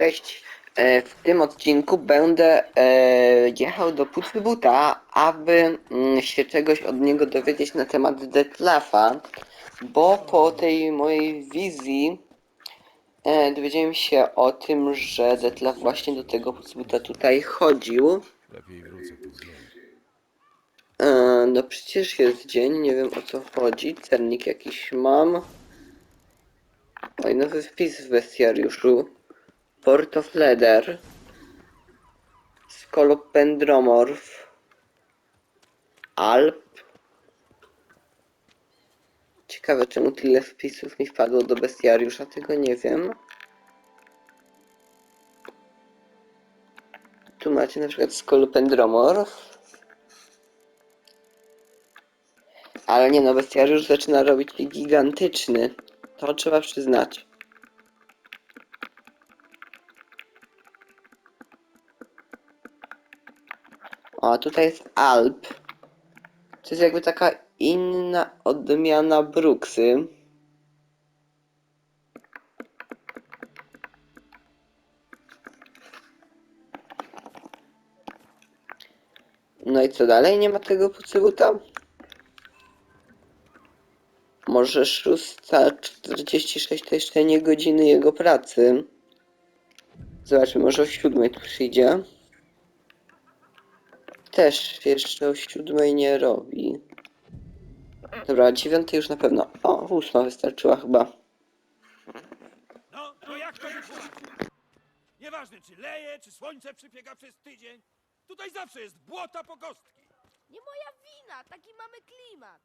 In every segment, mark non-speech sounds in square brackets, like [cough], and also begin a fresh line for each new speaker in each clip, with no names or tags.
Cześć. E, W tym odcinku będę e, jechał do Pucybuta, aby mm, się czegoś od niego dowiedzieć na temat Detlafa, bo po tej mojej wizji e, dowiedziałem się o tym, że Detlaf właśnie do tego Pucybuta tutaj chodził. No przecież jest dzień, nie wiem o co chodzi. Cennik jakiś mam. Oj, nowy wpis w bestiariuszu. Port of Leather. Skolopendromorph. Alp. Ciekawe czemu tyle wpisów mi wpadło do bestiariusza, tego nie wiem. Tu macie na przykład Skolopendromorph. Ale nie no, bestiariusz zaczyna robić gigantyczny. To trzeba przyznać. O, tutaj jest Alp. To jest jakby taka inna odmiana Bruksy. No i co dalej? Nie ma tego pucybuta? Może 6.46 to jeszcze nie godziny jego pracy. Zobaczmy, może o 7 tu przyjdzie. Też jeszcze o 7 nie robi. Dobra, 9 już na pewno. O, 8 wystarczyła chyba.
No, to jak to wyszło? Nieważne, czy leje, czy słońce przypiega przez tydzień. Tutaj zawsze jest błota po kostki.
Nie moja wina, taki mamy klimat.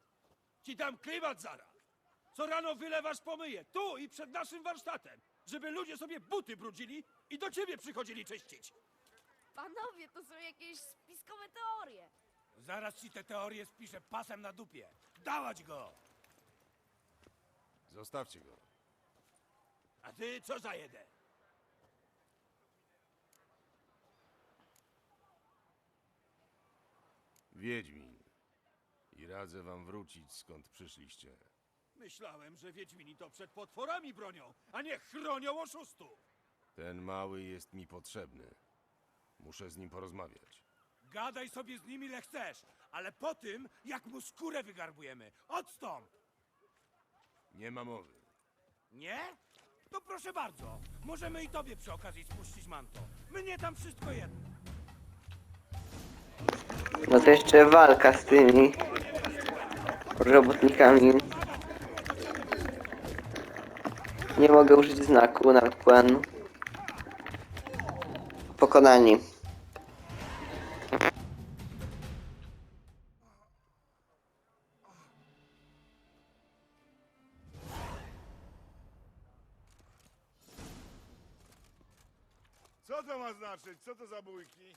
Ci dam klimat zaraz. Co rano wylewasz pomyję, tu i przed naszym warsztatem, żeby ludzie sobie buty brudzili i do ciebie przychodzili czyścić.
Panowie, to są jakieś spiskowe teorie.
Zaraz ci te teorie spiszę pasem na dupie. Dałać go!
Zostawcie go.
A ty co za jeden?
Wiedźmin. I radzę wam wrócić skąd przyszliście.
Myślałem, że Wiedźmini to przed potworami bronią, a nie chronią oszustów.
Ten mały jest mi potrzebny. Muszę z nim porozmawiać.
Gadaj sobie z nimi ile chcesz, ale po tym, jak mu skórę wygarbujemy. Odstąp!
Nie ma mowy.
Nie? To proszę bardzo. Możemy i tobie przy okazji spuścić manto. Mnie tam wszystko jedno.
No to jeszcze walka z tymi robotnikami. Nie mogę użyć znaku na quen. Pokonani.
Co to ma znaczyć? Co to za bójki?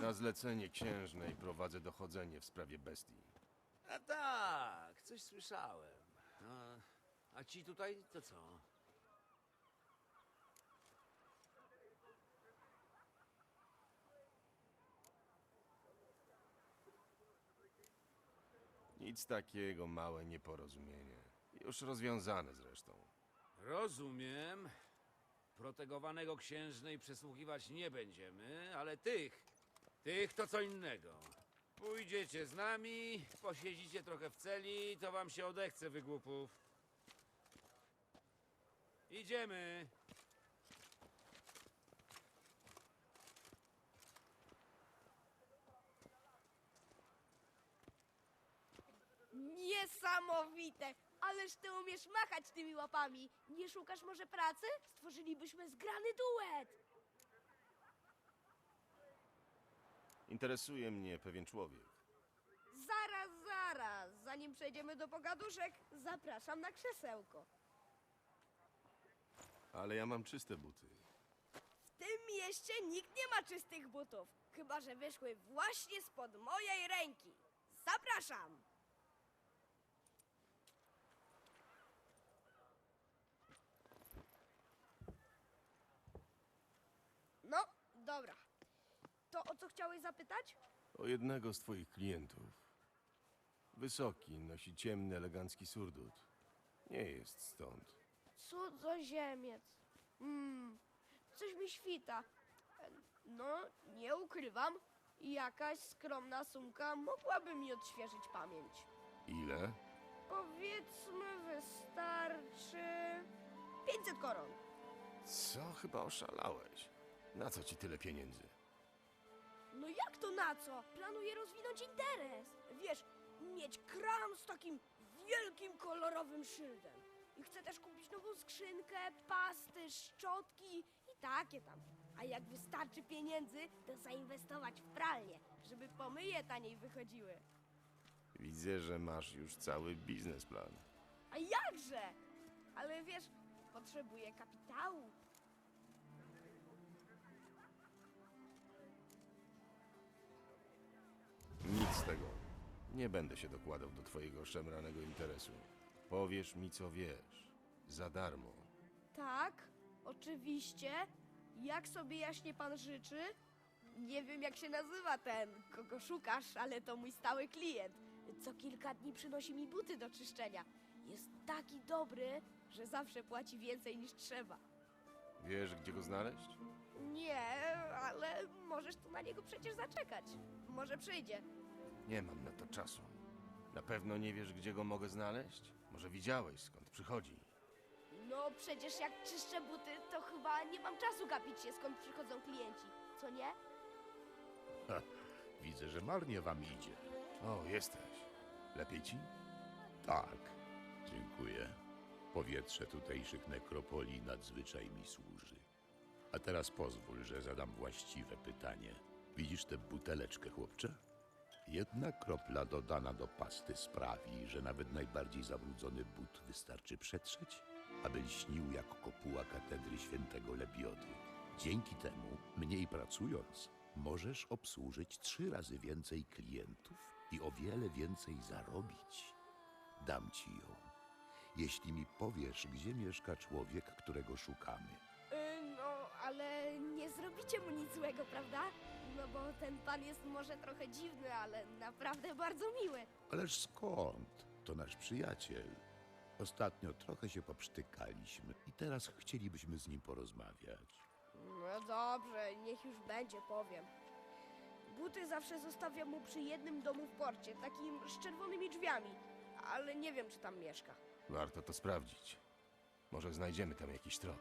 Na zlecenie księżnej prowadzę dochodzenie w sprawie bestii.
A tak, coś słyszałem. A, a ci tutaj to co?
Nic takiego, małe nieporozumienie. Już rozwiązane zresztą.
Rozumiem. Protegowanego księżnej przesłuchiwać nie będziemy, ale tych, tych to co innego. Pójdziecie z nami, posiedzicie trochę w celi, to wam się odechce wygłupów. Idziemy.
Niesamowite! Ależ ty umiesz machać tymi łapami. Nie szukasz może pracy? Stworzylibyśmy zgrany duet.
Interesuje mnie pewien człowiek.
Zaraz, zaraz. Zanim przejdziemy do pogaduszek, zapraszam na krzesełko.
Ale ja mam czyste buty.
W tym mieście nikt nie ma czystych butów. Chyba, że wyszły właśnie spod mojej ręki. Zapraszam! No, dobra. To o co chciałeś zapytać?
O jednego z twoich klientów. Wysoki, nosi ciemny, elegancki surdut. Nie jest stąd.
Cudzoziemiec. Hmm, coś mi świta. No, nie ukrywam, jakaś skromna sumka mogłaby mi odświeżyć pamięć.
Ile?
Powiedzmy, wystarczy 500 koron.
Co? Chyba oszalałeś. Na co ci tyle pieniędzy?
No jak to na co? Planuję rozwinąć interes. Wiesz, mieć kram z takim wielkim kolorowym szyldem. I chcę też kupić nową skrzynkę, pasty, szczotki i takie tam. A jak wystarczy pieniędzy, to zainwestować w pralnię, żeby pomyje taniej wychodziły.
Widzę, że masz już cały biznesplan.
A jakże? Ale wiesz, potrzebuję kapitału.
Nic z tego. Nie będę się dokładał do twojego szemranego interesu. Powiesz mi, co wiesz. Za darmo.
Tak, oczywiście. Jak sobie jaśnie pan życzy? Nie wiem, jak się nazywa ten, kogo szukasz, ale to mój stały klient. Co kilka dni przynosi mi buty do czyszczenia. Jest taki dobry, że zawsze płaci więcej niż trzeba.
Wiesz, gdzie go znaleźć?
Nie, ale możesz tu na niego przecież zaczekać. Może przyjdzie.
Nie mam na to czasu. Na pewno nie wiesz, gdzie go mogę znaleźć? Może widziałeś, skąd przychodzi?
No przecież jak czyszczę buty, to chyba nie mam czasu gapić się, skąd przychodzą klienci. Co nie?
Widzę, że marnie wam idzie.
O, jesteś. Lepiej ci?
Tak, dziękuję. Powietrze tutejszych nekropolii nadzwyczaj mi służy. A teraz pozwól, że zadam właściwe pytanie. Widzisz tę buteleczkę, chłopcze? Jedna kropla dodana do pasty sprawi, że nawet najbardziej zabrudzony but wystarczy przetrzeć, aby lśnił jak kopuła katedry świętego Lebiody. Dzięki temu, mniej pracując, możesz obsłużyć trzy razy więcej klientów i o wiele więcej zarobić. Dam ci ją, jeśli mi powiesz, gdzie mieszka człowiek, którego szukamy.
Y, no, ale nie zrobicie mu nic złego, prawda? No bo ten pan jest może trochę dziwny, ale naprawdę bardzo miły.
Ależ skąd? To nasz przyjaciel. Ostatnio trochę się poprztykaliśmy i teraz chcielibyśmy z nim porozmawiać.
No dobrze, niech już będzie, powiem. Buty zawsze zostawiam mu przy jednym domu w porcie, takim z czerwonymi drzwiami, ale nie wiem, czy tam mieszka.
Warto to sprawdzić. Może znajdziemy tam jakiś trop.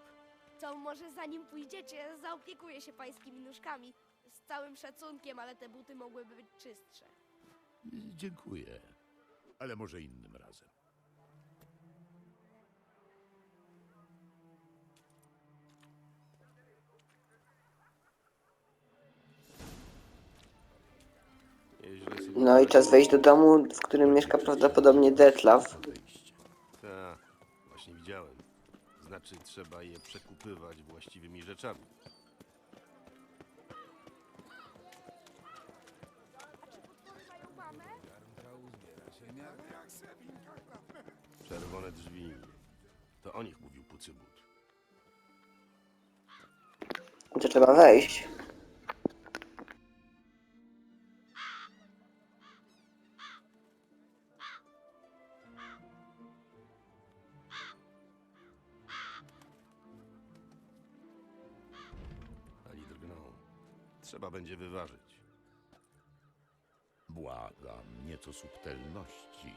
To może zanim pójdziecie, zaopiekuję się pańskimi nóżkami. Z całym szacunkiem, ale te buty mogłyby być czystsze.
Dziękuję, ale może innym razem.
Nieźle sobie
No i czas wejść do domu, w którym mieszka prawdopodobnie Detlaf.
Odejście.
Tak, właśnie widziałem. Znaczy, trzeba je przekupywać właściwymi rzeczami. To o nich mówił Pucybut.
To trzeba wejść.
Ani drgną. Trzeba będzie wyważyć.
Błagam, nieco subtelności.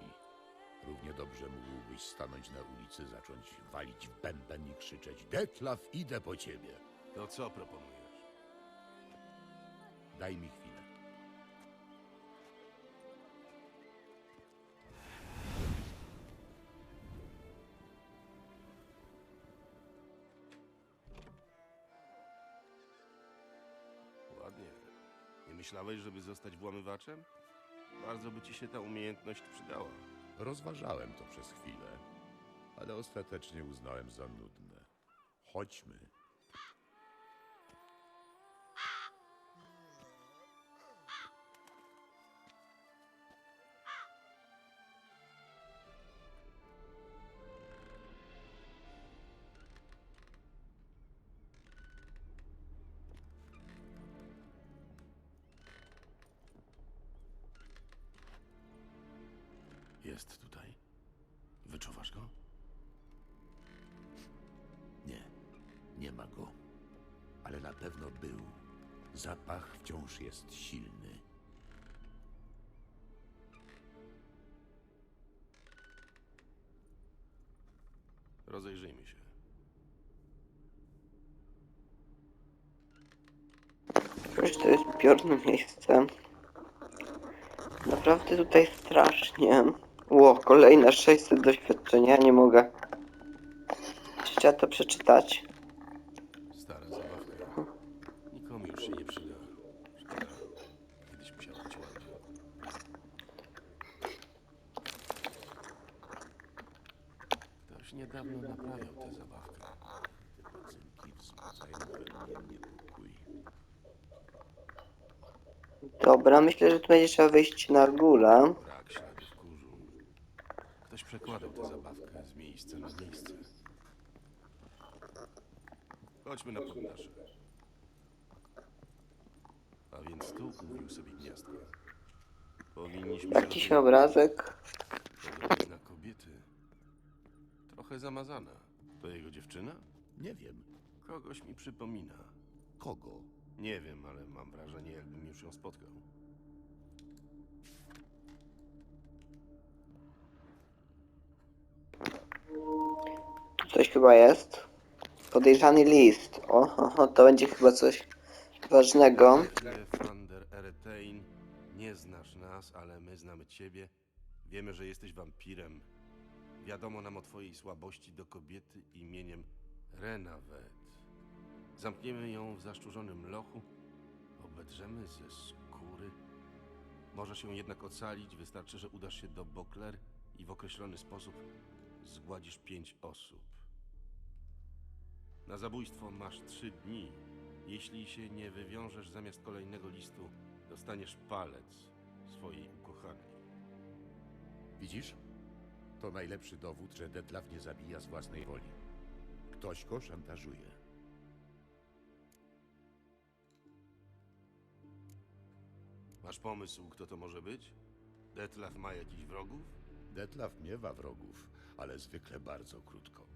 Równie dobrze mógłbyś stanąć na ulicy, zacząć walić w bęben i krzyczeć Detlaf, idę po ciebie.
To co proponujesz?
Daj mi chwilę.
Ładnie. Nie myślałeś, żeby zostać włamywaczem? Bardzo by ci się ta umiejętność przydała.
Rozważałem to przez chwilę, ale ostatecznie uznałem za nudne. Chodźmy.
Jest tutaj. Wyczuwasz go?
Nie, nie ma go. Ale na pewno był. Zapach wciąż jest silny.
Rozejrzyjmy się.
Przecież to jest piorne miejsce. Naprawdę tutaj strasznie. Ło, kolejne 600 doświadczenia, nie mogę. Czy Trzeba to przeczytać.
Stara zabawka. Nikomu już się nie przyda. Szkoda. Kiedyś musiała być ładna. Ktoś niedawno naprawiał tę zabawkę.
Te pacynki wzbudzają we mnie niepokój.
Dobra, myślę, że tu będzie trzeba wyjść na górę.
Brak śladów kurzu. Ktoś przekładał tę zabawkę z miejsca na miejsce. Chodźmy na podnasze. A więc tu ubił sobie gniazdko. Powinniśmy się
Jakiś
rozejrzeć.
obrazek.
Podobny na kobiety. Trochę zamazana. To jego dziewczyna?
Nie wiem,
Kogoś mi przypomina.
kogo.
Nie wiem, ale mam wrażenie, jakbym już ją spotkał.
Tu coś chyba jest. Podejrzany list. O, o, to będzie chyba coś ważnego.
Van der Eretein, nie znasz nas, ale my znamy ciebie. Wiemy, że jesteś wampirem. Wiadomo nam o twojej słabości do kobiety imieniem Renavet. Zamkniemy ją w zaszczurzonym lochu, obedrzemy ze skóry. Możesz ją jednak ocalić, wystarczy, że udasz się do Bokler i w określony sposób zgładzisz pięć osób. Na zabójstwo masz trzy dni. Jeśli się nie wywiążesz zamiast kolejnego listu, dostaniesz palec swojej ukochanej.
Widzisz? To najlepszy dowód, że Detlaf nie zabija z własnej woli. Ktoś go szantażuje.
Masz pomysł, kto to może być? Detlaf ma jakichś wrogów?
Detlaf miewa wrogów, ale zwykle bardzo krótko.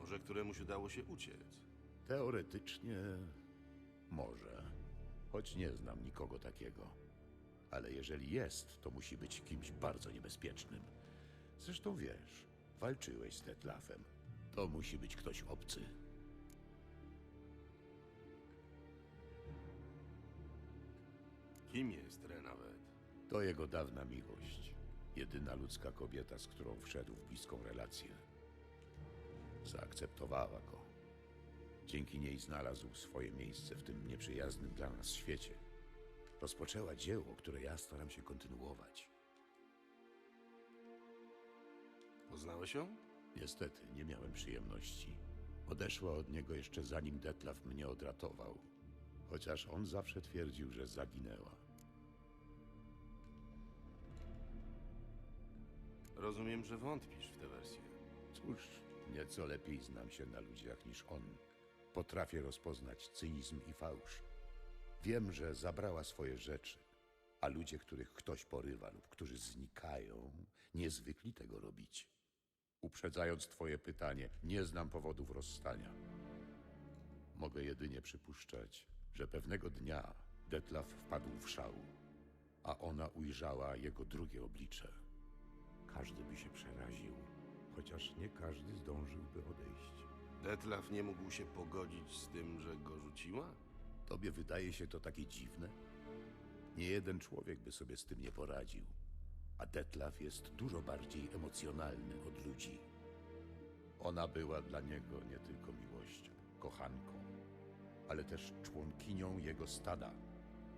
Może któremuś udało się uciec?
Teoretycznie może, choć nie znam nikogo takiego. Ale jeżeli jest, to musi być kimś bardzo niebezpiecznym. Zresztą wiesz, walczyłeś z Detlafem. To musi być ktoś obcy.
Kim jest Renavet?
To jego dawna miłość. Jedyna ludzka kobieta, z którą wszedł w bliską relację. Zaakceptowała go. Dzięki niej znalazł swoje miejsce w tym nieprzyjaznym dla nas świecie. Rozpoczęła dzieło, które ja staram się kontynuować.
Poznałeś ją?
Niestety nie miałem przyjemności. Odeszła od niego jeszcze zanim Detlaf mnie odratował. Chociaż on zawsze twierdził, że zaginęła.
Rozumiem, że wątpisz w tę wersję.
Cóż, nieco lepiej znam się na ludziach niż on. Potrafię rozpoznać cynizm i fałsz. Wiem, że zabrała swoje rzeczy, a ludzie, których ktoś porywa lub którzy znikają, niezwykli tego robić. Uprzedzając twoje pytanie, nie znam powodów rozstania. Mogę jedynie przypuszczać, że pewnego dnia Detlaf wpadł w szał, a ona ujrzała jego drugie oblicze. Każdy by się przeraził, chociaż nie każdy zdążyłby odejść.
Detlaf nie mógł się pogodzić z tym, że go rzuciła?
Tobie wydaje się to takie dziwne? Nie jeden człowiek by sobie z tym nie poradził. A Detlaf jest dużo bardziej emocjonalny od ludzi. Ona była dla niego nie tylko miłością, kochanką, ale też członkinią jego stada.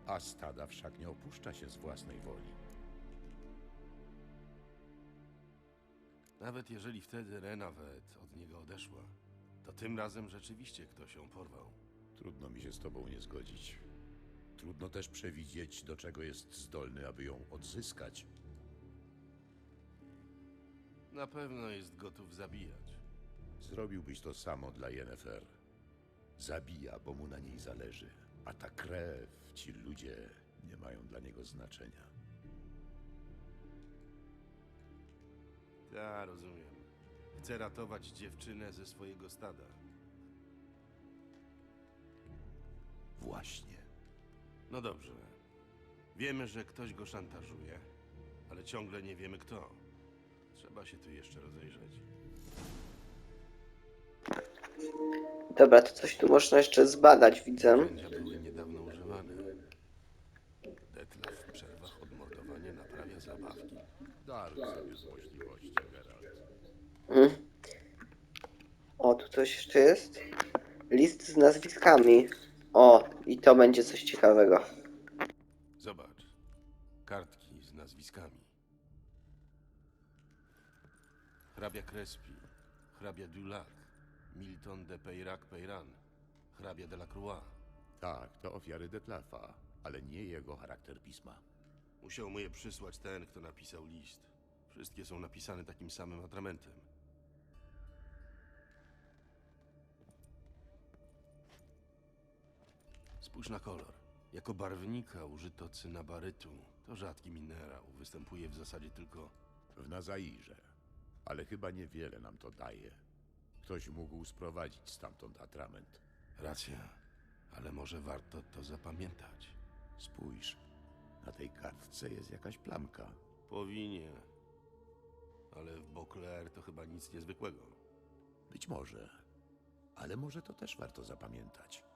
A stada wszak nie opuszcza się z własnej woli.
Nawet jeżeli wtedy Renavet od niego odeszła, to tym razem rzeczywiście ktoś ją porwał.
Trudno mi się z tobą nie zgodzić. Trudno też przewidzieć, do czego jest zdolny, aby ją odzyskać.
Na pewno jest gotów zabijać.
Zrobiłbyś to samo dla Yennefer. Zabija, bo mu na niej zależy. A ta krew, ci ludzie nie mają dla niego znaczenia.
Ja rozumiem. Chce ratować dziewczynę ze swojego stada.
Właśnie.
No dobrze. Wiemy, że ktoś go szantażuje, ale ciągle nie wiemy kto. Trzeba się tu jeszcze rozejrzeć.
Dobra, to coś tu można jeszcze zbadać, widzę.
Narzędzia były niedawno używane. Detlef w przerwach od mordowania naprawia zabawki.
Dar sobie złośliwości, Geralt.
Mm. Coś jeszcze jest. List z nazwiskami. O, i to będzie coś ciekawego.
Zobacz. Kartki z nazwiskami. Hrabia Crespi, hrabia Dulac, Milton de Peyrac-Peyran, hrabia de la Croix.
Tak, to ofiary Detlafa, ale nie jego charakter pisma.
Musiał mu je przysłać ten, kto napisał list. Wszystkie są napisane takim samym atramentem. Spójrz na kolor. Jako barwnika użyto cynabarytu. To rzadki minerał. Występuje w zasadzie tylko
W Nazairze. Ale chyba niewiele nam to daje. Ktoś mógł sprowadzić stamtąd atrament.
Racja, ale może warto to zapamiętać.
Spójrz, na tej kartce jest jakaś plamka.
Powinien. Ale w Beauclair to chyba nic niezwykłego.
Być może, ale może to też warto zapamiętać.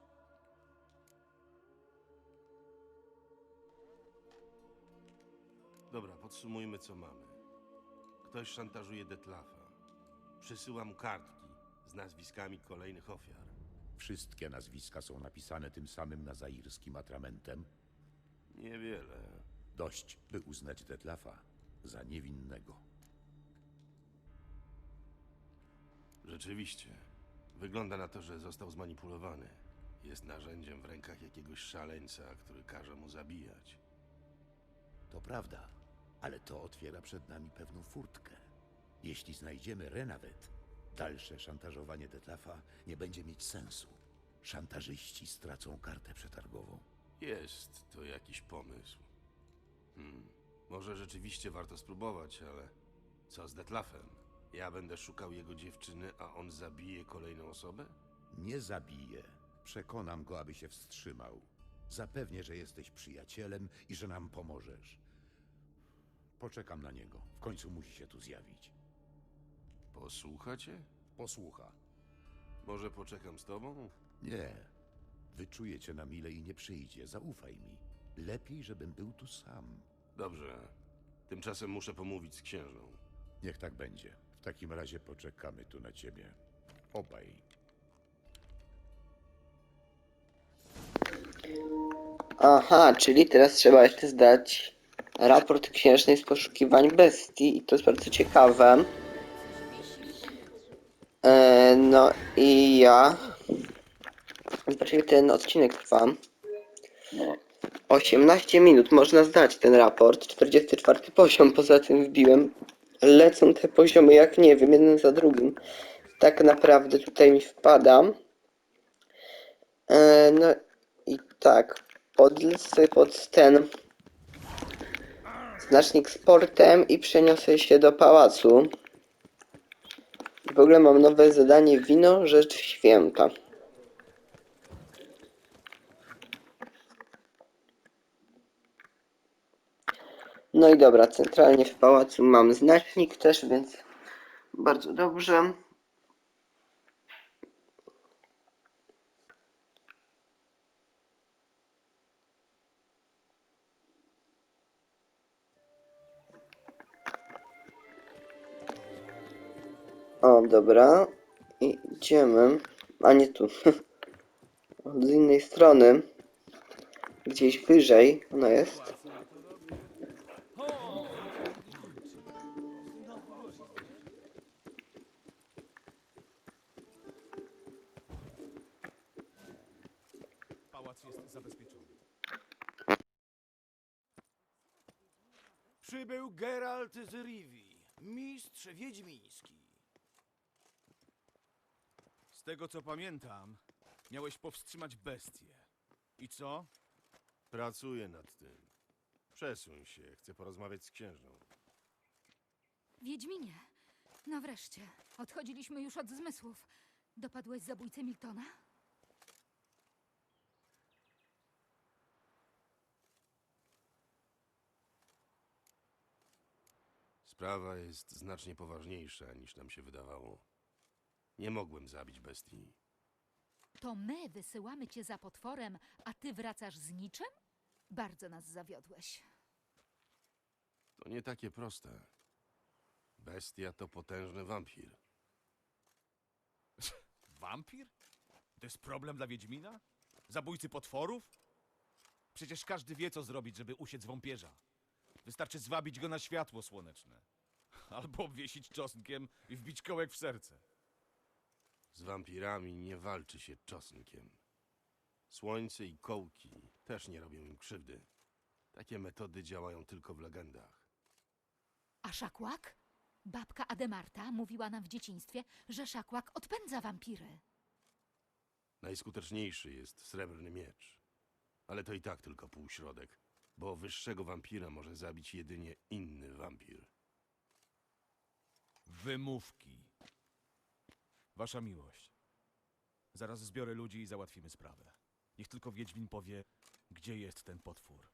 Dobra, podsumujmy co mamy. Ktoś szantażuje Detlafa. Przysyła mu kartki z nazwiskami kolejnych ofiar.
Wszystkie nazwiska są napisane tym samym nazairskim atramentem.
Niewiele.
Dość, by uznać Detlafa za niewinnego.
Rzeczywiście. Wygląda na to, że został zmanipulowany. Jest narzędziem w rękach jakiegoś szaleńca, który każe mu zabijać.
To prawda, ale to otwiera przed nami pewną furtkę. Jeśli znajdziemy Renawet, dalsze szantażowanie Detlafa nie będzie mieć sensu. Szantażyści stracą kartę przetargową.
Jest to jakiś pomysł. Hmm. Może rzeczywiście warto spróbować, ale co z Detlafem? Ja będę szukał jego dziewczyny, a on zabije kolejną osobę?
Nie zabiję. Przekonam go, aby się wstrzymał. Zapewnię, że jesteś przyjacielem i że nam pomożesz. Poczekam na niego. W końcu musi się tu zjawić.
Posłuchacie?
Posłucha.
Może poczekam z tobą?
Nie. Wyczuję cię na mile i nie przyjdzie. Zaufaj mi. Lepiej, żebym był tu sam.
Dobrze. Tymczasem muszę pomówić z księżną.
Niech tak będzie. W takim razie poczekamy tu na ciebie. Obaj.
Aha, czyli teraz trzeba jeszcze zdać raport księżnej z poszukiwań bestii i to jest bardzo ciekawe. E, no i ja... Zobaczcie, ten odcinek trwa. 18 minut, można zdać ten raport. 44 poziom, poza tym wbiłem. Lecą te poziomy jak nie wiem, jeden za drugim. Tak naprawdę tutaj mi wpada. E, no i tak, podlecę pod ten znacznik sportem i przeniosę się do pałacu. W ogóle mam nowe zadanie wino, rzecz święta. No i dobra, centralnie w pałacu mam znacznik też, więc bardzo dobrze. Dobra. Idziemy. A nie tu. [laughs] Od innej strony. Gdzieś wyżej ona jest.
Przybył Geralt z Rivii, mistrz wiedźmiński tego co pamiętam, miałeś powstrzymać bestię. I co?
Pracuję nad tym. Przesuń się, chcę porozmawiać z księżną.
Wiedźminie, no wreszcie. Odchodziliśmy już od zmysłów. Dopadłeś zabójcę Miltona?
Sprawa jest znacznie poważniejsza niż nam się wydawało. Nie mogłem zabić bestii.
To my wysyłamy cię za potworem, a ty wracasz z niczym? Bardzo nas zawiodłeś.
To nie takie proste. Bestia to potężny wampir. [laughs]
Wampir? To jest problem dla Wiedźmina? Zabójcy potworów? Przecież każdy wie, co zrobić, żeby usiec wąpierza. Wystarczy zwabić go na światło słoneczne. [laughs] Albo obwiesić czosnkiem i wbić kołek w serce.
Z wampirami nie walczy się czosnkiem. Słońce i kołki też nie robią im krzywdy. Takie metody działają tylko w legendach.
A szakłak? Babka Ademarta mówiła nam w dzieciństwie, że szakłak odpędza wampiry.
Najskuteczniejszy jest srebrny miecz. Ale to i tak tylko półśrodek, bo wyższego wampira może zabić jedynie inny wampir.
Wymówki. Wasza miłość. Zaraz zbiorę ludzi i załatwimy sprawę. Niech tylko Wiedźmin powie, gdzie jest ten potwór.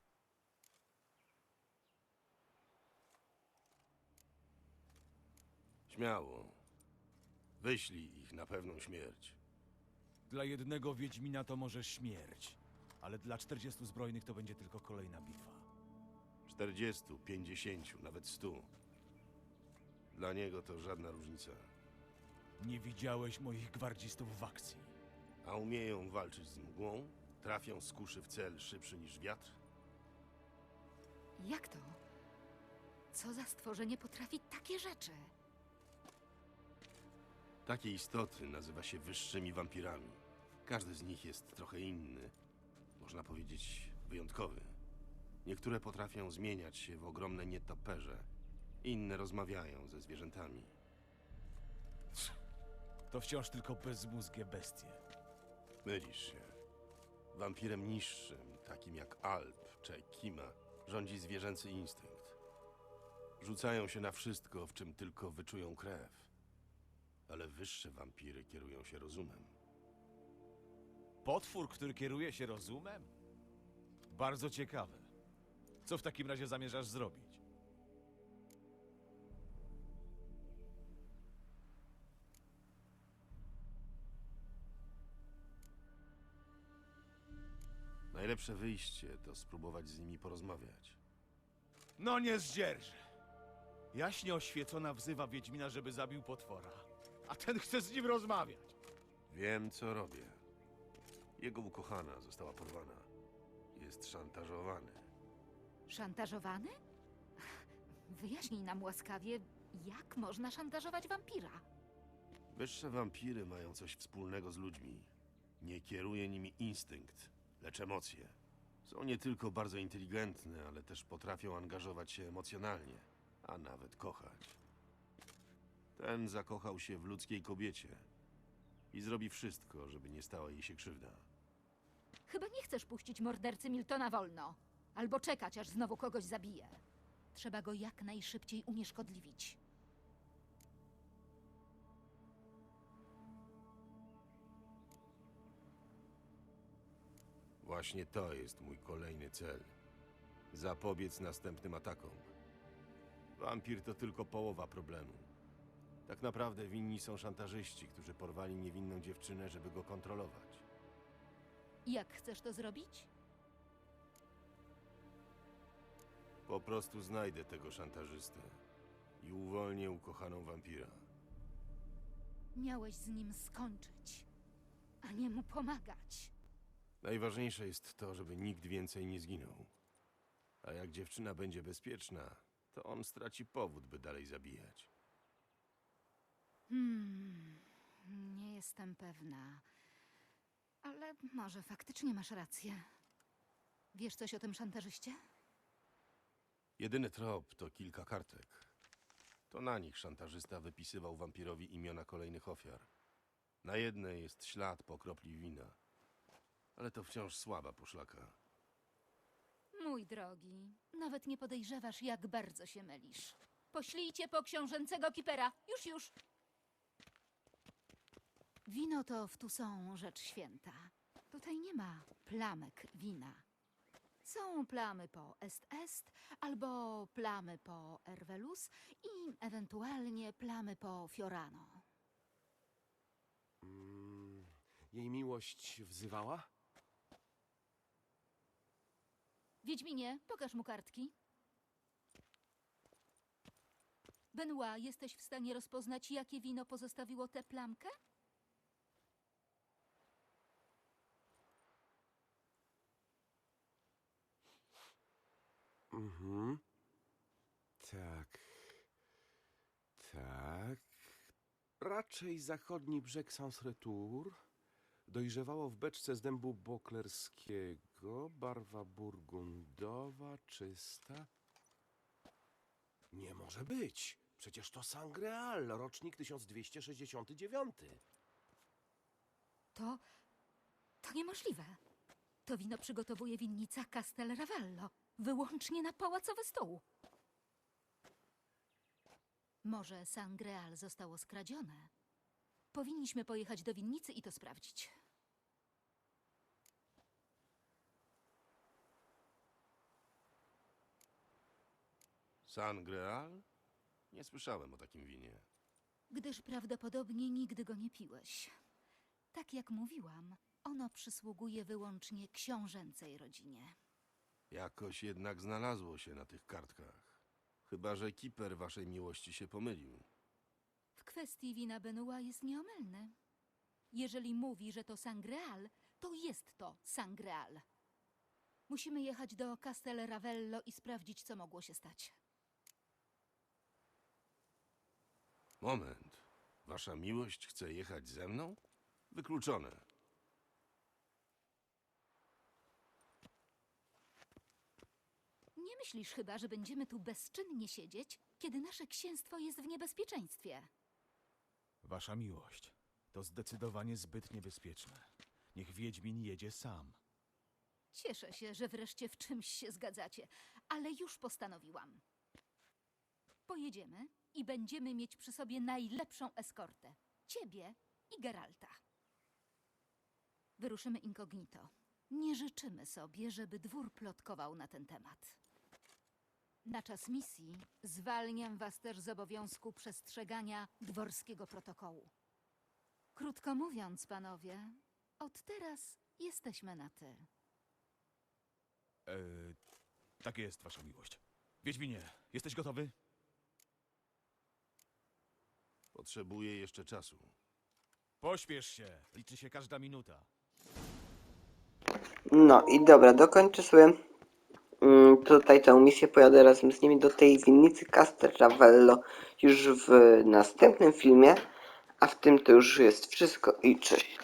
Śmiało. Wyślij ich na pewną śmierć.
Dla jednego Wiedźmina to może śmierć, ale dla 40 zbrojnych to będzie tylko kolejna bitwa.
40, 50, nawet 100. Dla niego to żadna różnica.
Nie widziałeś moich gwardzistów w akcji.
A umieją walczyć z mgłą? Trafią z kuszy w cel szybszy niż wiatr?
Jak to? Co za stworzenie potrafi takie rzeczy?
Takie istoty nazywa się wyższymi wampirami. Każdy z nich jest trochę inny. Można powiedzieć wyjątkowy. Niektóre potrafią zmieniać się w ogromne nietoperze. Inne rozmawiają ze zwierzętami.
To wciąż tylko bezmózgie bestie.
Mylisz się. Wampirem niższym, takim jak Alp czy Kima, rządzi zwierzęcy instynkt. Rzucają się na wszystko, w czym tylko wyczują krew. Ale wyższe wampiry kierują się rozumem.
Potwór, który kieruje się rozumem? Bardzo ciekawe. Co w takim razie zamierzasz zrobić?
Najlepsze wyjście to spróbować z nimi porozmawiać.
No nie zdzierżę. Jaśnie oświecona wzywa Wiedźmina, żeby zabił potwora. A ten chce z nim rozmawiać.
Wiem, co robię. Jego ukochana została porwana. Jest szantażowany.
Szantażowany? Wyjaśnij nam łaskawie, jak można szantażować wampira?
Wyższe wampiry mają coś wspólnego z ludźmi. Nie kieruje nimi instynkt, lecz emocje. Są nie tylko bardzo inteligentne, ale też potrafią angażować się emocjonalnie, a nawet kochać. Ten zakochał się w ludzkiej kobiecie i zrobi wszystko, żeby nie stała jej się krzywda.
Chyba nie chcesz puścić mordercy Miltona wolno. Albo czekać, aż znowu kogoś zabije. Trzeba go jak najszybciej unieszkodliwić.
Właśnie to jest mój kolejny cel. Zapobiec następnym atakom. Wampir to tylko połowa problemu. Tak naprawdę winni są szantażyści, którzy porwali niewinną dziewczynę, żeby go kontrolować.
Jak chcesz to zrobić?
Po prostu znajdę tego szantażystę i uwolnię ukochaną wampira.
Miałeś z nim skończyć, a nie mu pomagać.
Najważniejsze jest to, żeby nikt więcej nie zginął. A jak dziewczyna będzie bezpieczna, to on straci powód, by dalej zabijać.
Hmm, nie jestem pewna. Ale może faktycznie masz rację. Wiesz coś o tym szantażyście?
Jedyny trop to kilka kartek. To na nich szantażysta wypisywał wampirowi imiona kolejnych ofiar. Na jednej jest ślad po kropli wina. Ale to wciąż słaba poszlaka.
Mój drogi, nawet nie podejrzewasz, jak bardzo się mylisz. Poślijcie po książęcego kipera. Już, już. Wino to w tu są rzecz święta. Tutaj nie ma plamek wina. Są plamy po Est-Est, albo plamy po Ervelus i ewentualnie plamy po Fiorano.
Mm, jej miłość wzywała?
Wiedźminie, pokaż mu kartki. Benoit, jesteś w stanie rozpoznać, jakie wino pozostawiło tę plamkę?
Mhm. Tak. Tak. Raczej zachodni brzeg Sans-Retour. Dojrzewało w beczce z dębu boklerskiego. Barwa burgundowa, czysta. Nie może być. Przecież to Sangreal, rocznik 1269.
To. to niemożliwe. To wino przygotowuje winnica Castel Ravello, wyłącznie na pałacowy stół. Może Sangreal zostało skradzione? Powinniśmy pojechać do winnicy i to sprawdzić.
Sangreal? Nie słyszałem o takim winie.
Gdyż prawdopodobnie nigdy go nie piłeś. Tak jak mówiłam, ono przysługuje wyłącznie książęcej rodzinie.
Jakoś jednak znalazło się na tych kartkach. Chyba, że kiper waszej miłości się pomylił.
W kwestii wina Benoit jest nieomylny. Jeżeli mówi, że to Sangreal, to jest to Sangreal. Musimy jechać do Castel Ravello i sprawdzić, co mogło się stać.
Moment. Wasza miłość chce jechać ze mną? Wykluczone.
Nie myślisz chyba, że będziemy tu bezczynnie siedzieć, kiedy nasze księstwo jest w niebezpieczeństwie?
Wasza miłość to zdecydowanie zbyt niebezpieczne. Niech Wiedźmin jedzie sam.
Cieszę się, że wreszcie w czymś się zgadzacie, ale już postanowiłam. Pojedziemy i będziemy mieć przy sobie najlepszą eskortę ciebie i Geralta. Wyruszymy incognito. Nie życzymy sobie, żeby dwór plotkował na ten temat. Na czas misji zwalniam was też z obowiązku przestrzegania dworskiego protokołu. Krótko mówiąc, panowie, od teraz jesteśmy na ty.
E, tak jest, wasza miłość. Wiedźminie, jesteś gotowy?
Potrzebuję jeszcze czasu.
Pośpiesz się, liczy się każda minuta.
No i dobra, dokończę sobie mm, tutaj tę misję. Pojadę razem z nimi do tej winnicy Castel Ravello już w następnym filmie. A w tym to już jest wszystko i cześć.